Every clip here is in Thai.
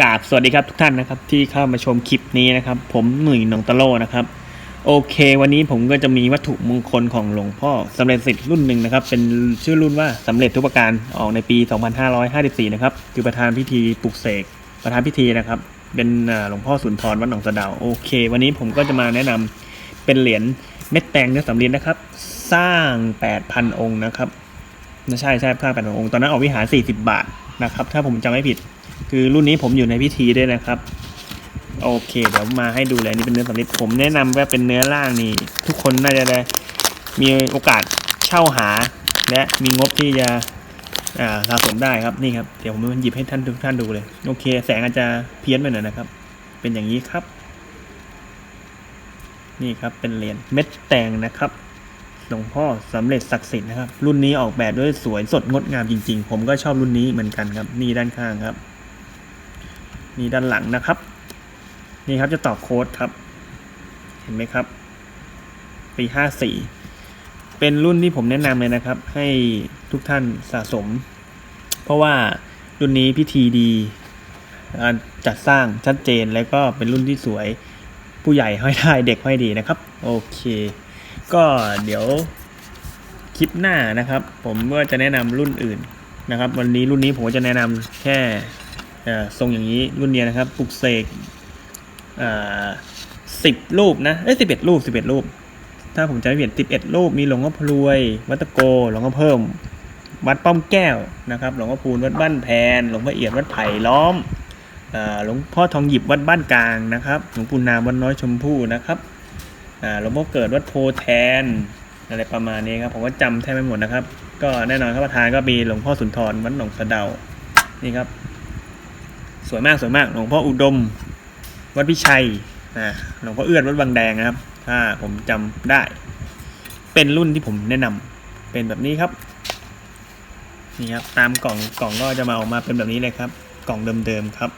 กราบสวัสดีครับทุกท่านนะครับที่เข้ามาชมคลิปนี้นะครับ ผมหนุ่ยนองตะโลนะครับ โอเค วันนี้ผมก็จะมีวัตถุมงคลของหลวงพ่อสำเร็จสิทธิ์รุ่นหนึ่งนะครับ เป็นชื่อรุ่นว่าสำเร็จทุกประการออกในปี 2554 นะครับ คือประธานพิธีปลุกเสกประธานพิธีนะครับ เป็นหลวงพ่อสุนทรวัดหนองสะดาวโอเค วันนี้ผมก็จะมาแนะนำเป็นเหรียญเม็ดแตงเนื้อสำลีนะครับ สร้าง 8,000 องค์นะครับไม่ใช่ใช่ผ้าแปดองค์ตอนนั้นออกวิหาร40 บาท นะครับ ถ้าผมจำไม่ผิด คือรุ่นนี้ผมอยู่ในพิธีด้วยนะครับ โอเคเดี๋ยวมาให้ดูเลยนี่เป็นเนื้อสำลิดผมแนะนำว่าเป็นเนื้อล่างนี่ ทุกคนน่าจะได้มีโอกาสเช่าหา และมีงบที่จะสะสมได้ครับนี่ครับเดี๋ยวผมหยิบให้ท่านทุกท่านดูเลย โอเค แสงอาจจะเพี้ยนไปหน่อยนะครับ เป็นอย่างนี้ครับ นี่ครับเป็นเหรียญเม็ดแตงนะครับ หลวงพ่อสำเร็จศักดิ์สิทธิ์นะครับ รุ่นนี้ออกแบบด้วยสวยสดงดงามจริง ๆ ผมก็ชอบรุ่นนี้เหมือนกันครับ นี่ด้านข้างครับ นี่ด้านหลังนะครับ นี่ครับจะต่อโค้ดครับ เห็นไหมครับ ปีห้าสี่เป็นรุ่นที่ผมแนะนำเลยนะครับ ให้ทุกท่านสะสม เพราะว่ารุ่นนี้พิธีดีจัดสร้างชัดเจนแล้วก็เป็นรุ่นที่สวยผู้ใหญ่ห้อยได้เด็กห้อยดีนะครับ โอเค ก็เดี๋ยวคลิปหน้านะครับ ผมก็จะแนะนำรุ่นอื่นนะครับ วันนี้รุ่นนี้ผมจะแนะนำแค่ทรงอย่างนี้รุ่นเดียนะครับปลุกเสกสิบรูปนะเอ้ยสิบเอ็ดรูปสิบเอ็ดรูป ถ้าผมจำไม่ผิดสิบเอ็ดรูปมีหลวงพ่อพลวย วัดตะโกหลวงพ่อเพิ่ม วัดป้อมแก้วนะครับหลวงพ่อพูนวัดบ้านแพนหลวงพ่อเอียดวัดไผ่ล้อมหลวงพ่อทองหยิบวัดบ้านกลางนะครับหลวงปู่นามวัดน้อยชมพู่นะครับ อ่าหลวงพ่อเกิดวัดโพแทนอะไรประมาณนี้ครับผมก็จำแทบไม่หมดนะครับ ก็แน่นอนครับประธานก็มีหลวงพ่อสุนทรวัดหนองสะเดานี่ครับ สวยมากสวยมากหลวงพ่ออุดม วัดพิชัยอ่าหลวงพ่อเอื้อนวัดบางแดงนะครับ ถ้าผมจำได้ เป็นรุ่นที่ผมแนะนำเป็นแบบนี้ครับนี่ครับตามกล่องกล่องก็จะมาออกมาเป็นแบบนี้เลยครับ กล่องเดิมๆครับ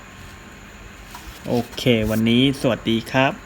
โอเค วันนี้สวัสดีครับ